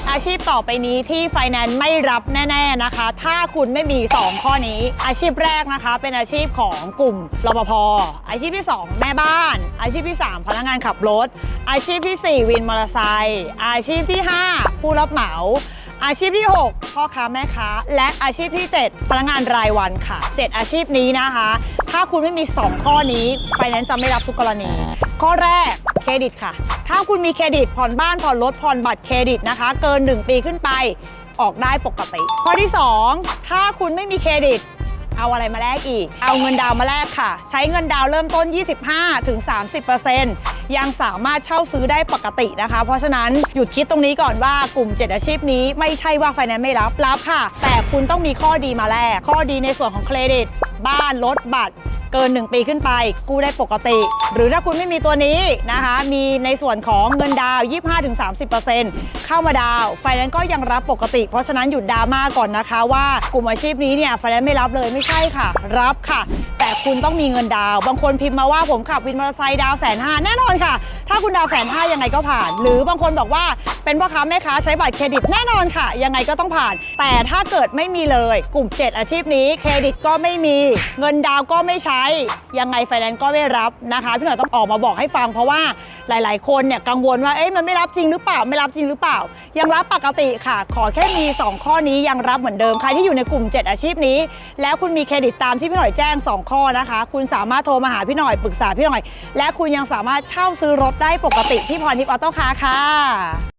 7อาชีพต่อไปนี้ที่ไฟแนนซ์ไม่รับแน่ ๆนะคะ ถ้าคุณไม่มี 2 ข้อนี้ อาชีพแรกนะคะ เป็นอาชีพของกลุ่มรปภอาชีพที่ 2 แม่บ้าน อาชีพที่ 3 พนักงานขับรถ อาชีพที่ 4 วินมอเตอร์ไซค์อาชีพที่ 5 ผู้รับเหมาอาชีพที่ 6 พ่อค้าแม่ค้า และอาชีพที่ 7 พนักงานรายวันค่ะ 7 อาชีพนี้นะคะ ถ้าคุณไม่มี 2 ข้อนี้ไฟแนนซ์จะไม่รับทุกกรณี ข้อแรกเครดิตค่ะ ถ้าคุณมีเครดิตผ่อนบ้านผ่อนรถผ่อนบัตรเครดิตนะคะ เกิน 1 ปีขึ้นไปออกได้ปกติ ข้อที่ 2 ถ้าคุณไม่มีเครดิต เอาอะไรมาแลกอีก เอาเงินดาวมาแลกค่ะ ใช้เงินดาวเริ่มต้น 25ถึง30%ยังสามารถเช่าซื้อได้ปกตินะคะ เพราะฉะนั้นหยุดคิดตรงนี้ก่อนว่ากลุ่ม 7 อาชีพนี้ไม่ใช่ว่าไฟแนนซ์ไม่รับรับค่ะ แต่คุณต้องมีข้อดีมาแลกข้อดีในส่วนของเครดิต บ้านรถบัตร เกิน 1 ปีขึ้นไป กู้ได้ปกติ หรือถ้าคุณไม่มีตัวนี้นะคะ มีในส่วนของเงินดาวน์25-30%เข้ามาดาว ไฟแนนซ์ก็ยังรับปกติ เพราะฉะนั้นหยุดดราม่าก่อนนะคะ ว่ากลุ่มอาชีพนี้เนี่ยไฟแนนซ์ไม่รับเลยไม่ใช่ค่ะ รับค่ะ แต่คุณต้องมีเงินดาว บางคนพิมพ์มาว่าผมขับวินมอเตอร์ไซค์ดาวแสนห้าแน่นอนค่ะ ถ้าคุณดาวแสนห้ายังไงก็ผ่าน หรือบางคนบอกว่าเป็นพ่อค้าแม่ค้าใช้บัตรเครดิตแน่นอนค่ะ ยังไงก็ต้องผ่าน แต่ถ้าเกิดไม่มีเลยกลุ่ม 7 อาชีพนี้ เครดิตก็ไม่มี เงินดาวก็ไม่ใช้ ยังไงไฟแนนซ์ก็ไม่รับนะคะ พี่หน่อยต้องออกมาบอกให้ฟังเพราะว่าหลาย ๆ คนเนี่ยกังวลว่าเอ๊ะมันไม่รับจริงหรือเปล่าไม่รับจริงหรือเปล่า ยังรับปกติค่ะ ขอแค่มี 2 ข้อนี้ยังรับเหมือนเดิมใครที่อยู่ในกลุ่ม 7 อาชีพนี้ แล้วคุณมีเครดิตตามที่พี่หน่อยแจ้ง 2 ข้อนะคะ คุณสามารถโทรมาหาพี่หน่อยปรึกษาพี่หน่อย และคุณยังสามารถเช่าซื้อรถได้ปกติที่พรทิพย์ออโต้คาร์ค่ะ